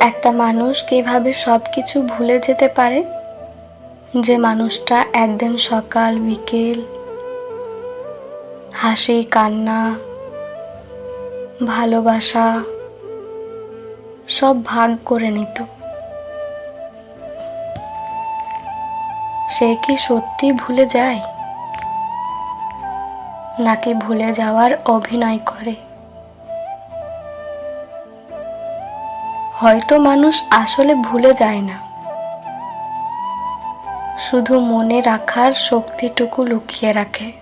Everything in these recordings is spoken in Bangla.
একটা মানুষ কীভাবে সব কিছু ভুলে যেতে পারে? যে মানুষটা একদিন সকাল, বিকেল, হাসি, কান্না, ভালোবাসা, সব ভাগ করে নিত। সে কি সত্যি ভুলে যায়? নাকি ভুলে যাওয়ার অভিনয় করে? হয়তো মানুষ আসলে ভুলে যায় না। শুধু মনে রাখার শক্তিটুকু লুকিয়ে রাখে।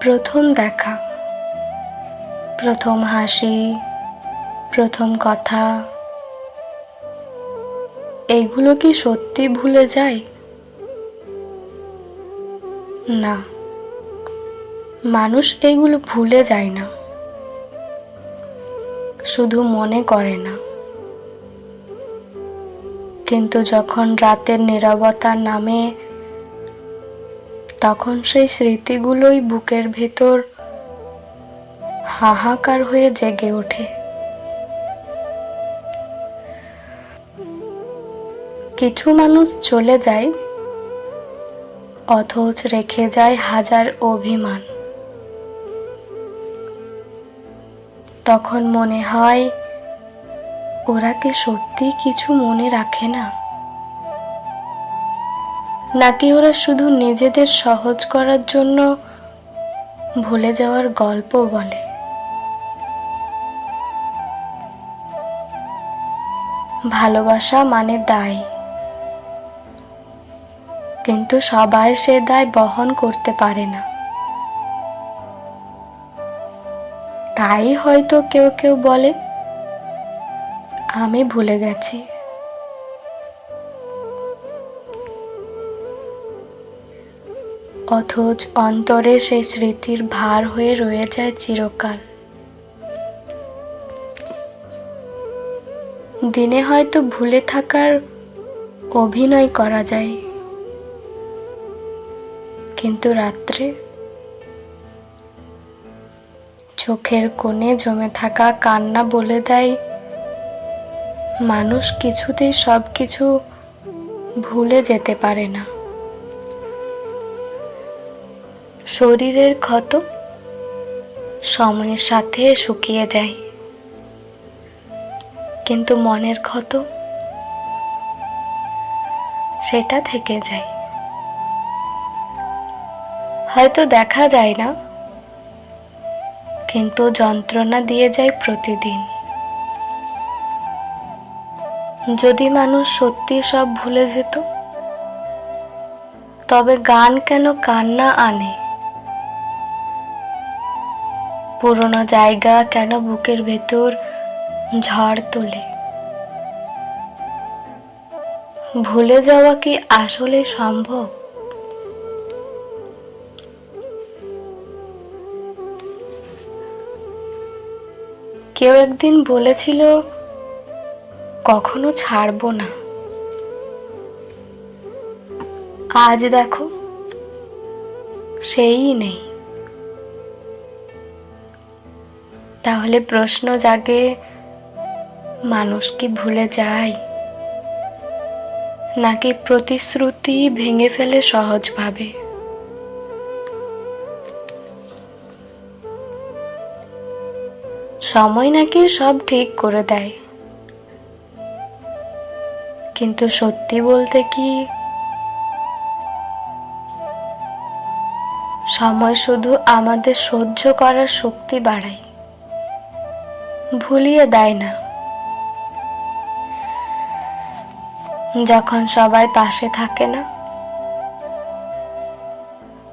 প্রথম দেখা, প্রথম হাসি, প্রথম কথা, এগুলো কি সত্যি ভুলে যায়? না। মানুষ এগুলো ভুলে যায় না। শুধু মনে করে না। কিন্তু যখন রাতের নীরবতা নামে, তখন সেই স্মৃতিগুলোই বুকের ভেতর হাহাকার হয়ে জেগে ওঠে। কিছু মানুষ চলে যায়, অথচ রেখে যায় হাজার অভিমান। তখন মনে হয় ওরা কি সত্যি কিছু মনে রাখে না? নাকি ওরা শুধু নিজেদের সহজ করার জন্য ভুলে যাওয়ার গল্প বলে? ভালোবাসা মানে দায়। কিন্তু সবাই সে দায় বহন করতে পারে না। তাই হয়তো কেউ কেউ বলে, আমি ভুলে গেছি। অথচ অন্তরে সেই স্মৃতির ভার হয়ে রয়ে যায় চিরকাল। দিনে হয়তো ভুলে থাকার অভিনয় করা যায়, কিন্তু রাত্রে চোখের কোণে জমে থাকা কান্না বলে দেয়, মানুষ কিছুতেই সব কিছু ভুলে যেতে পারে না। শরীরের ক্ষত সময়ের সাথে শুকিয়ে যায়, কিন্তু মনের ক্ষত সেটা থেকে যায়। হয়তো দেখা যায় না কিন্তু যন্ত্রণা দিয়ে যায় প্রতিদিন। যদি মানুষ সত্যি সব ভুলে যেত, তবে গান কেন কান্না আনে? পুরোনো জায়গা কেন বুকের ভেতর ঝড় তোলে? ভুলে যাওয়া কি আসলে সম্ভব? কেউ একদিন বলেছিল, কখনো ছাড়বো না। আজ দেখো, সেই নেই। তাহলে প্রশ্ন জাগে, মানুষ কি ভুলে যায়? নাকি প্রতিশ্রুতি ভেঙে ফেলে সহজভাবে? সময় নাকি সব ঠিক করে দেয়। কিন্তু সত্যি বলতে কি, সময় শুধু আমাদের সহ্য করার শক্তি বাড়ায়, ভুলিয়ে দেয় না। যখন সবাই পাশে থাকে না,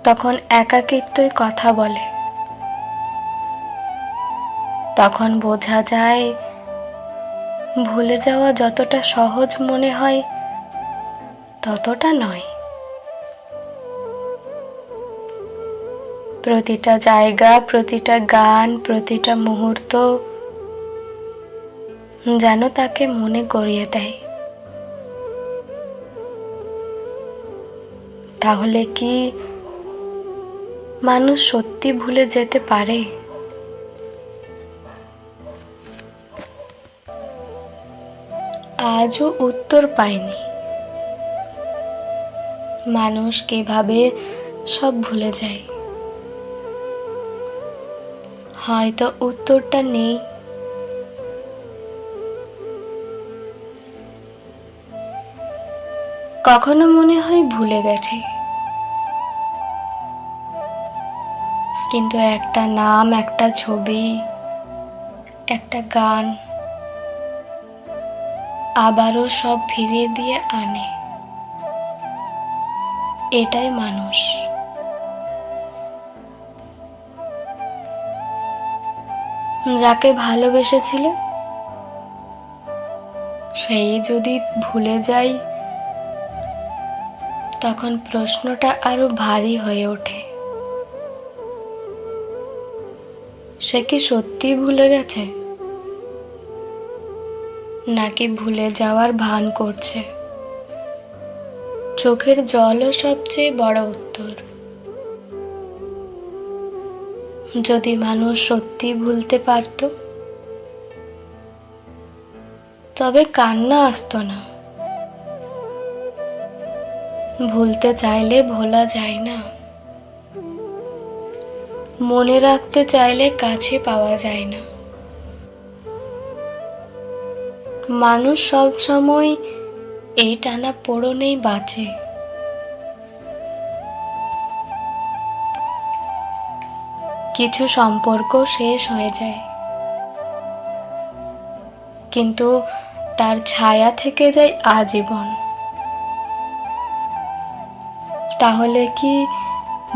তখন একাকিত্বই কথা বলে। তখন বোঝা যায়, ভুলে যাওয়া যতটা সহজ মনে হয়, ততটা নয়। প্রতিটা জায়গা, প্রতিটা গান, প্রতিটা মুহূর্ত যেন তাকে মনে করিয়ে দেয়। তাহলে কি মানুষ সত্যি ভুলে যেতে পারে? আজও উত্তর পায়নি। মানুষ কীভাবে সব ভুলে যায়। হয়তো উত্তরটা নেই। কখনো মনে হয় ভুলে গেছে। কিন্তু একটা নাম, একটা ছবি, একটা গান আবারও সব ফিরিয়ে দিয়ে আনে। এটাই মানুষ। যাকে ভালোবেসেছিলে, সেই যদি ভুলে যাই তখন প্রশ্নটা আরও ভারী হয়ে ওঠে। সে কি সত্যি ভুলে গেছে? নাকি ভুলে যাওয়ার ভান করছে। চোখের জলও সবচেয়ে বড় উত্তর। যদি মানুষ সত্যি ভুলতে পারত, তবে কান্না আসতো না। ভুলতে চাইলে ভোলা যায় না। মনে রাখতে চাইলে কাছে পাওয়া যায় না। মানুষ সব সময় এই টানা পোড়নেই বাঁচে। কিছু সম্পর্ক শেষ হয়ে যায়। কিন্তু তার ছায়া থেকে যায় আজীবন। তাহলে কি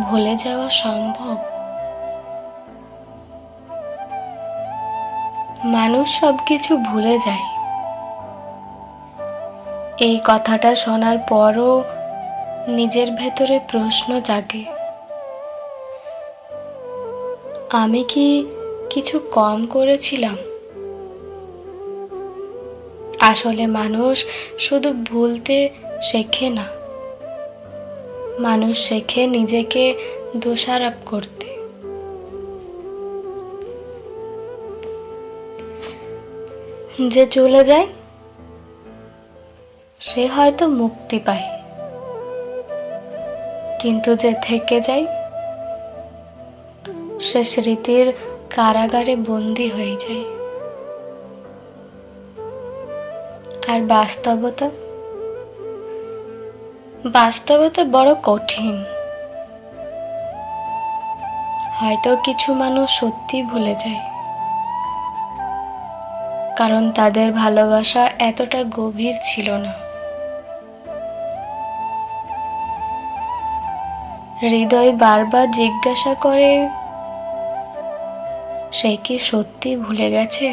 ভুলে যাওয়া সম্ভব? মানুষ সবকিছু ভুলে যায়। এই কথাটা শোনার পরও নিজের ভেতরে প্রশ্ন জাগে। আমি কি কিছু কম করেছিলাম? আসলে মানুষ শুধু ভুলতে শেখে না। মানুষ শেখে নিজেকে দোষারোপ করতে। যে চলে যায় সে হয়তো মুক্তি পায়। কিন্তু যে থেকে যায়, সে স্মৃতির কারাগারে বন্দি হয়ে যায়। আর বাস্তবতা? বাস্তবতা বড় কঠিন। হয়তো কিছু মানুষ সত্যি ভুলে যায়। কারণ তাদের ভালোবাসা এতটা গভীর ছিল না। হৃদয় বারবার জিজ্ঞাসা করে সে কি সত্যি ভুলে গেছে?